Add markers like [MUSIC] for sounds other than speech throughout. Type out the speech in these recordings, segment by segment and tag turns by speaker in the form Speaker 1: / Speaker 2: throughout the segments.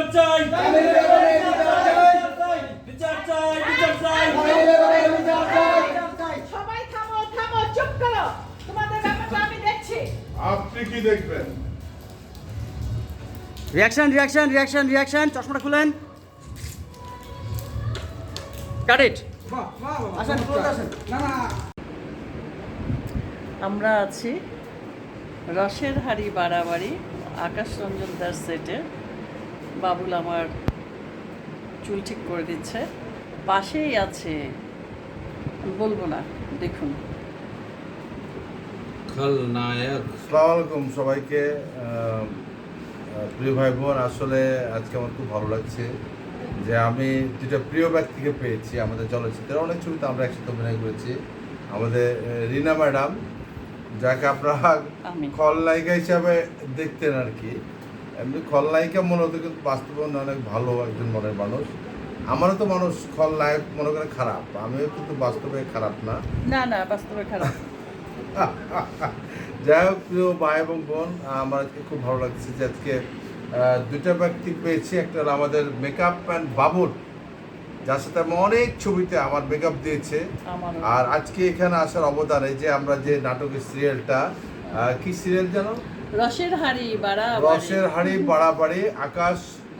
Speaker 1: বিচার চাই।
Speaker 2: বিচার চাই।
Speaker 1: বিচার চাই বিচার চাই।
Speaker 2: তামিলের ব্যাপারে বিচার চাই।
Speaker 3: সবাই থামো থামো চুপ করো। তোমাদের ব্যাপারটা আমি দেখছি।
Speaker 4: আপনি কি দেখবেন?
Speaker 5: রিয়াকশন রিয়াকশন রিয়াকশন রিয়াকশন চশমাটা খুলেন। কাট ইট
Speaker 6: আমরা আছি রসের হাড়ি বাড়াবাড়ি আকাশ রঞ্জন দাস সেটে বাবুল আমার চুল ঠিক করে দিচ্ছে। পাশেই আছে বলব না দেখুন।
Speaker 7: খলনায়ক।
Speaker 4: আসসালামু আলাইকুম সবাইকে। প্রিয় ভাই বোন আসলে আজকে আমার খুব ভালো লাগছে যে আমি দুটা প্রিয় ব্যক্তিকে পেয়েছি আমাদের চলচ্চিত্রের অনেক ছবিতে আমরা একসাথে অভিনয় করেছি। আমাদের রিনা ম্যাডাম যাকে আপনারা। খলনায়িকা হিসাবে দেখতেন আর কি। এমনি খলনায়িকা মনে হতো কিন্তু বাস্তবন অনেক ভালো একজন মনের মানুষ। আমারও তো মানুষ খলনায়ক মনে করে খারাপ আমিও কিন্তু বাস্তবে খারাপ না।
Speaker 6: না না বাস্তবে খারাপ। [LAUGHS]
Speaker 4: যাই হোক প্রিয় ভাই এবং বোন আমার আজকে খুব ভালো লাগছে যে আজকে দুটা ব্যক্তি পেয়েছি একটা হলো আমাদের মেকআপ অ্যান্ড বাবুল। যার সাথে আমি অনেক ছবিতে আমার মেকআপ দিয়েছে। আর আজকে এখানে আসার অবদান এই যে আমরা যে নাটকের সিরিয়ালটা কি সিরিয়াল জানো
Speaker 6: রসের হাড়ি বাড়াবাড়ি।
Speaker 4: রসের হাড়ি বাড়াবাড়ি আকাশ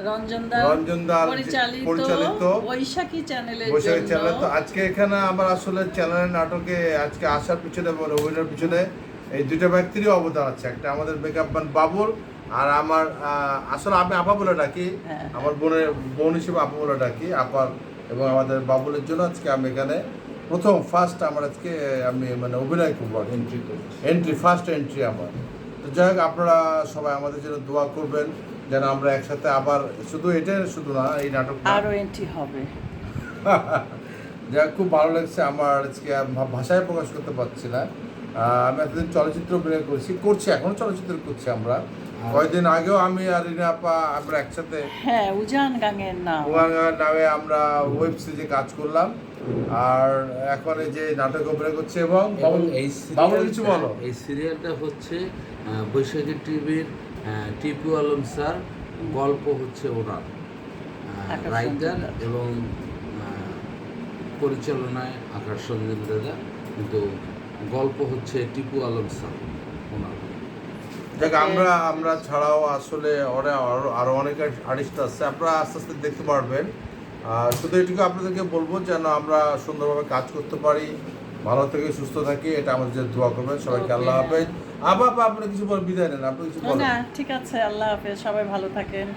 Speaker 6: রঞ্জনদার পরিচালিত বৈশাখী চ্যানেলের
Speaker 4: বৈশাখী চ্যানেল। তো আজকে এখানে আমার আসলে চ্যানেলের নাটকে আজকে আসার পিছনে এবং অভিনয়ের পিছনে এই দুটো ব্যক্তিরই অবদান আছে। একটা আমাদের মেকআপ ম্যান বাবুল আর আমার আসলে আমি আপা বলে ডাকি।
Speaker 6: হ্যাঁ।
Speaker 4: আমার বোনের বোন হিসেবে আপা বলে ডাকি আপার এবং আমাদের বাবুলের জন্য আজকে আমি এখানে প্রথম ফার্স্ট আমার আজকে আমি মানে অভিনয় করব এন্ট্রি এন্ট্রি ফার্স্ট এন্ট্রি আমার। তো যাই হোক আপনারা সবাই আমাদের জন্য দোয়া করবেন যেন আমরা একসাথে আবার শুধু এটাই শুধু না এই নাটক
Speaker 6: আরও এন্ট্রি হবে। [LAUGHS]
Speaker 4: যাই খুব ভালো লাগছে। আমার আজকে ভাষায় প্রকাশ করতে পারছি না। আমি এতদিন চলচ্চিত্র অভিনয় করেছি করছি এখনও চলচ্চিত্র করছি আমরা। কয়েকদিন আগেও আমি আর রিনা আপা আমরা একসাথে
Speaker 6: হ্যাঁ উজান গাঙের নাম।
Speaker 4: আমরা ওয়েব সিরিজে কাজ করলাম। আর এখন এই যে নাটক অভিনয় করছে এবং
Speaker 7: এই
Speaker 4: কিছু বলো।
Speaker 7: এই সিরিয়ালটা হচ্ছে বৈশাখী টিভির টিপু আলম স্যার গল্প হচ্ছে ওনার। রাইটার এবং পরিচালনায় আকাশ রঞ্জন দাদা কিন্তু গল্প হচ্ছে টিপু আলম স্যার ওনার।
Speaker 4: দেখ আমরা আমরা ছাড়াও আসলে অনেক আরও আরও অনেক আর্টিস্ট আছে আপনারা আস্তে আস্তে দেখতে পারবেন। আর শুধু এটুকু আপনাদেরকে বলব যেন আমরা সুন্দরভাবে কাজ করতে পারি ভালো থেকে সুস্থ থাকি এটা আমাদের জন্য দোয়া করবেন। সবাইকে আল্লাহ হাফেজ। আবার আপনি কিছু বল বিদায় নেন আপনি কিছু বলেন।
Speaker 6: না ঠিক আছে আল্লাহ হাফেজ সবাই ভালো থাকেন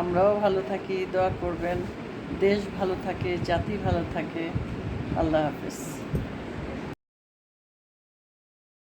Speaker 6: আমরাও ভালো থাকি দোয়া করবেন। দেশ ভালো থাকে জাতি ভালো থাকে আল্লাহ হাফেজ।